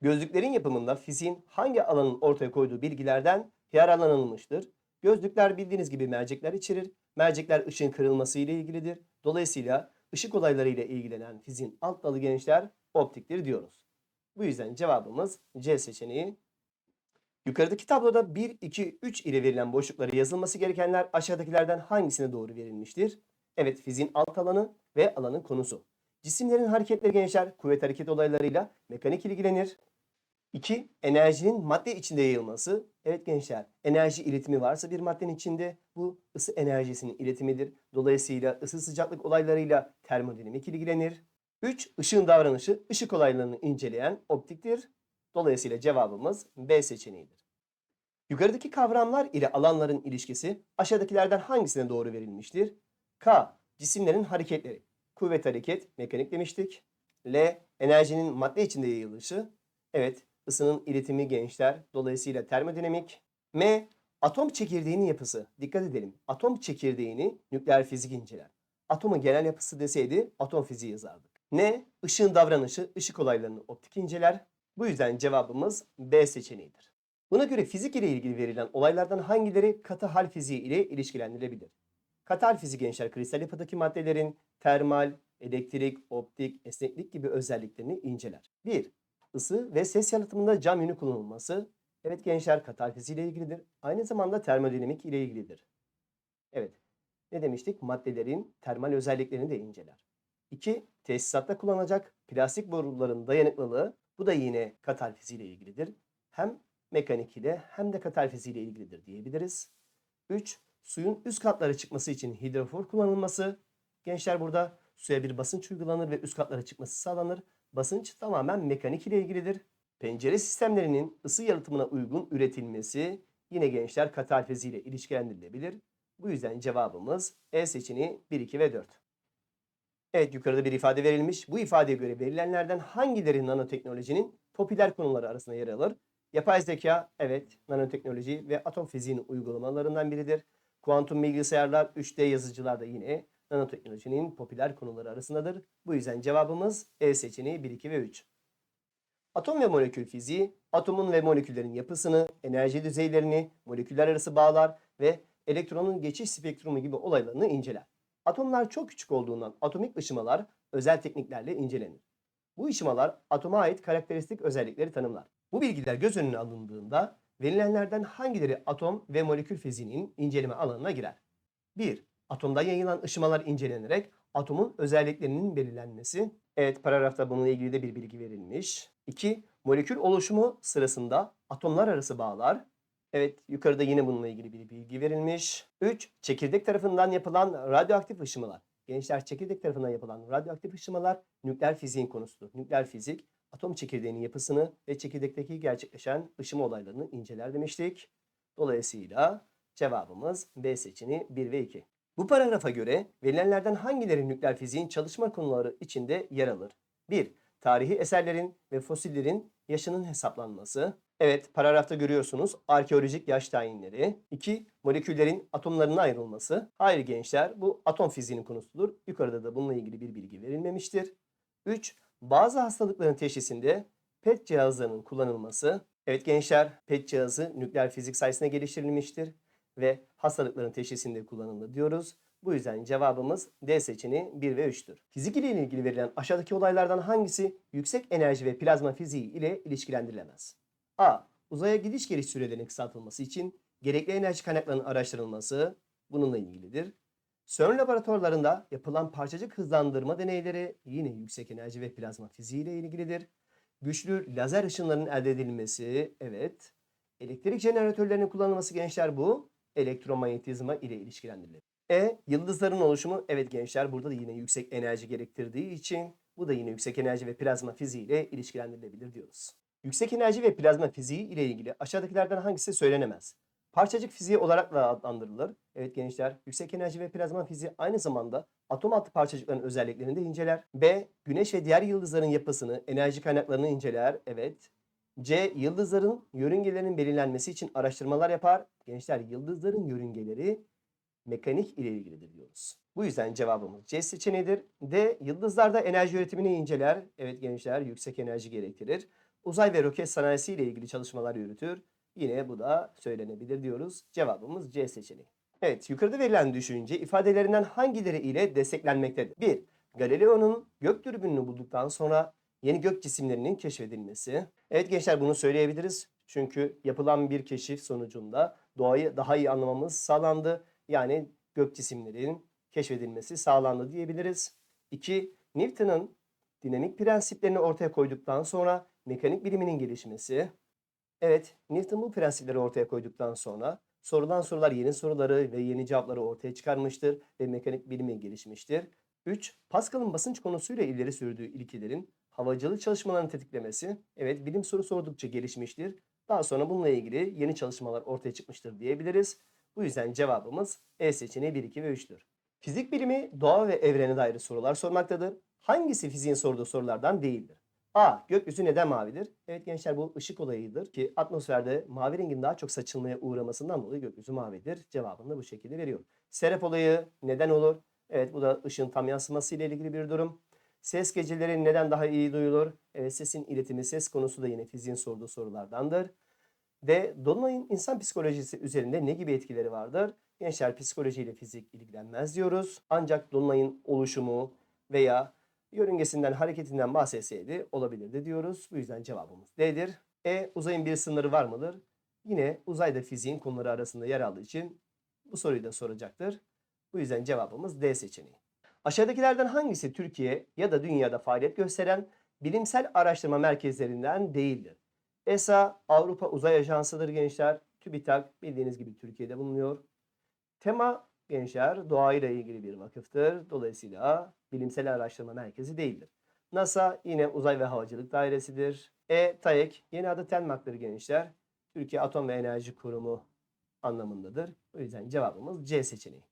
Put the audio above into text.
Gözlüklerin yapımında fiziğin hangi alanın ortaya koyduğu bilgilerden yararlanılmıştır? Gözlükler bildiğiniz gibi mercekler içerir. Mercekler ışığın kırılması ile ilgilidir. Dolayısıyla ışık olayları ile ilgilenen fiziğin alt dalı gençler optiktir diyoruz. Bu yüzden cevabımız C seçeneği. Yukarıdaki tabloda 1, 2, 3 ile verilen boşluklara yazılması gerekenler aşağıdakilerden hangisine doğru verilmiştir? Evet fiziğin alt alanı ve alanın konusu. Cisimlerin hareketleri gençler kuvvet hareket olaylarıyla mekanik ilgilenir. 2. Enerjinin madde içinde yayılması. Evet gençler, enerji iletimi varsa bir maddenin içinde bu ısı enerjisinin iletimidir. Dolayısıyla ısı sıcaklık olaylarıyla termodinamik ilgilenir. 3. Işığın davranışı ışık olaylarını inceleyen optiktir. Dolayısıyla cevabımız B seçeneğidir. Yukarıdaki kavramlar ile alanların ilişkisi aşağıdakilerden hangisine doğru verilmiştir? K. Cisimlerin hareketleri. Kuvvet hareket, mekanik demiştik. L. Enerjinin madde içinde yayılışı. Evet, ısının iletimi gençler. Dolayısıyla termodinamik. M. Atom çekirdeğinin yapısı. Dikkat edelim. Atom çekirdeğini nükleer fizik inceler. Atomun genel yapısı deseydi atom fiziği yazardık. N. Işığın davranışı, ışık olaylarını optik inceler. Bu yüzden cevabımız B seçeneğidir. Buna göre fizik ile ilgili verilen olaylardan hangileri katı hal fiziği ile ilişkilendirilebilir? Katı hal fiziği gençler kristal yapıdaki maddelerin termal, elektrik, optik, esneklik gibi özelliklerini inceler. 1. Isı ve ses yalıtımında cam yünü kullanılması. Evet gençler fiziği ile ilgilidir. Aynı zamanda termodinamik ile ilgilidir. Evet. Ne demiştik? Maddelerin termal özelliklerini de inceler. 2. Tesisatta kullanılacak plastik boruların dayanıklılığı. Bu da yine katal fiziği ile ilgilidir. Hem mekanik ile hem de katal fiziği ile ilgilidir diyebiliriz. 3. Suyun üst katlara çıkması için hidrofor kullanılması. Gençler burada suya bir basınç uygulanır ve üst katlara çıkması sağlanır. Basınç tamamen mekanik ile ilgilidir. Pencere sistemlerinin ısı yalıtımına uygun üretilmesi yine gençler katal fiziği ile ilişkilendirilebilir. Bu yüzden cevabımız E seçeneği 1, 2 ve 4. Evet yukarıda bir ifade verilmiş. Bu ifadeye göre verilenlerden hangileri nanoteknolojinin popüler konuları arasında yer alır? Yapay zeka, evet, nanoteknoloji ve atom fiziğinin uygulamalarından biridir. Kuantum bilgisayarlar, 3D yazıcılar da yine nanoteknolojinin popüler konuları arasındadır. Bu yüzden cevabımız E seçeneği 1, 2 ve 3. Atom ve molekül fiziği, atomun ve moleküllerin yapısını, enerji düzeylerini, moleküller arası bağlar ve elektronun geçiş spektrumu gibi olaylarını inceler. Atomlar çok küçük olduğundan atomik ışımalar özel tekniklerle incelenir. Bu ışımalar atoma ait karakteristik özellikleri tanımlar. Bu bilgiler göz önüne alındığında verilenlerden hangileri atom ve molekül fiziğinin inceleme alanına girer? 1. Atomda yayılan ışımalar incelenerek atomun özelliklerinin belirlenmesi. Evet paragrafta bununla ilgili de bir bilgi verilmiş. 2. Molekül oluşumu sırasında atomlar arası bağlar. Evet yukarıda yine bununla ilgili bir bilgi verilmiş. 3. Çekirdek tarafından yapılan radyoaktif ışımalar. Gençler çekirdek tarafından yapılan radyoaktif ışımalar nükleer fiziğin konusudur. Nükleer fizik atom çekirdeğinin yapısını ve çekirdekteki gerçekleşen ışıma olaylarını inceler demiştik. Dolayısıyla cevabımız B seçeneği 1 ve 2. Bu paragrafa göre verilenlerden hangileri nükleer fiziğin çalışma konuları içinde yer alır? 1. Tarihi eserlerin ve fosillerin yaşının hesaplanması. Evet, paragrafta görüyorsunuz arkeolojik yaş tayinleri. 2. Moleküllerin atomlarına ayrılması. Hayır gençler, bu atom fiziğinin konusudur. Yukarıda da bununla ilgili bir bilgi verilmemiştir. 3. Bazı hastalıkların teşhisinde PET cihazlarının kullanılması. Evet gençler, PET cihazı nükleer fizik sayesinde geliştirilmiştir ve hastalıkların teşhisinde kullanılır diyoruz. Bu yüzden cevabımız D seçeneği 1 ve 3'tür. Fizik ile ilgili verilen aşağıdaki olaylardan hangisi yüksek enerji ve plazma fiziği ile ilişkilendirilemez? A. Uzaya gidiş geliş sürelerinin kısaltılması için gerekli enerji kaynaklarının araştırılması bununla ilgilidir. CERN laboratuvarlarında yapılan parçacık hızlandırma deneyleri yine yüksek enerji ve plazma fiziği ile ilgilidir. Güçlü lazer ışınlarının elde edilmesi, evet. Elektrik jeneratörlerinin kullanılması gençler bu elektromanyetizma ile ilişkilendirilir. E. Yıldızların oluşumu, evet gençler burada da yine yüksek enerji gerektirdiği için bu da yine yüksek enerji ve plazma fiziği ile ilişkilendirilebilir diyoruz. Yüksek enerji ve plazma fiziği ile ilgili aşağıdakilerden hangisi söylenemez? Parçacık fiziği olarak da adlandırılır. Evet gençler, yüksek enerji ve plazma fiziği aynı zamanda atom altı parçacıkların özelliklerini de inceler. B. Güneş ve diğer yıldızların yapısını, enerji kaynaklarını inceler. Evet. C. Yıldızların yörüngelerinin belirlenmesi için araştırmalar yapar. Gençler, yıldızların yörüngeleri mekanik ile ilgilidir diyoruz. Bu yüzden cevabımız C seçeneğidir. D. Yıldızlarda enerji üretimini inceler. Evet gençler, yüksek enerji gerektirir. Uzay ve roket sanayisi ile ilgili çalışmalar yürütür. Yine bu da söylenebilir diyoruz. Cevabımız C seçeneği. Evet, yukarıda verilen düşünce ifadelerinden hangileri ile desteklenmektedir? 1. Galileo'nun gök dürbününü bulduktan sonra yeni gök cisimlerinin keşfedilmesi. Evet gençler bunu söyleyebiliriz. Çünkü yapılan bir keşif sonucunda doğayı daha iyi anlamamız sağlandı. Yani gök cisimlerin keşfedilmesi sağlandı diyebiliriz. 2. Newton'un dinamik prensiplerini ortaya koyduktan sonra mekanik biliminin gelişmesi. Evet, Newton bu prensipleri ortaya koyduktan sonra sorulan sorular yeni soruları ve yeni cevapları ortaya çıkarmıştır ve mekanik bilimi gelişmiştir. 3. Pascal'ın basınç konusuyla ileri sürdüğü ilkelerin havacılık çalışmalarını tetiklemesi. Evet, bilim soru sordukça gelişmiştir. Daha sonra bununla ilgili yeni çalışmalar ortaya çıkmıştır diyebiliriz. Bu yüzden cevabımız E seçeneği 1, 2 ve 3'tür. Fizik bilimi doğa ve evrene dair sorular sormaktadır. Hangisi fiziğin sorduğu sorulardan değildir? A. Gökyüzü neden mavidir? Evet gençler bu ışık olayıdır ki atmosferde mavi rengin daha çok saçılmaya uğramasından dolayı gökyüzü mavidir. Cevabını da bu şekilde veriyorum. Serap olayı neden olur? Evet bu da ışığın tam yansıması ile ilgili bir durum. Ses geceleri neden daha iyi duyulur? Evet sesin iletimi ses konusu da yine fiziğin sorduğu sorulardandır. D. Dolunay'ın insan psikolojisi üzerinde ne gibi etkileri vardır? Gençler psikolojiyle fizik ilgilenmez diyoruz. Ancak Dolunay'ın oluşumu veya yörüngesinden, hareketinden bahsetseydi olabilirdi diyoruz. Bu yüzden cevabımız D'dir. E. Uzayın bir sınırı var mıdır? Yine uzayda fiziğin konuları arasında yer aldığı için bu soruyu da soracaktır. Bu yüzden cevabımız D seçeneği. Aşağıdakilerden hangisi Türkiye ya da dünyada faaliyet gösteren bilimsel araştırma merkezlerinden değildir? ESA Avrupa Uzay Ajansı'dır gençler. TÜBİTAK bildiğiniz gibi Türkiye'de bulunuyor. TEMA gençler doğayla ilgili bir vakıftır. Dolayısıyla bilimsel araştırma merkezi değildir. NASA yine Uzay ve Havacılık Dairesi'dir. E TAEK yeni adı TENMAK'tır gençler. Türkiye Atom ve Enerji Kurumu anlamındadır. O yüzden cevabımız C seçeneği.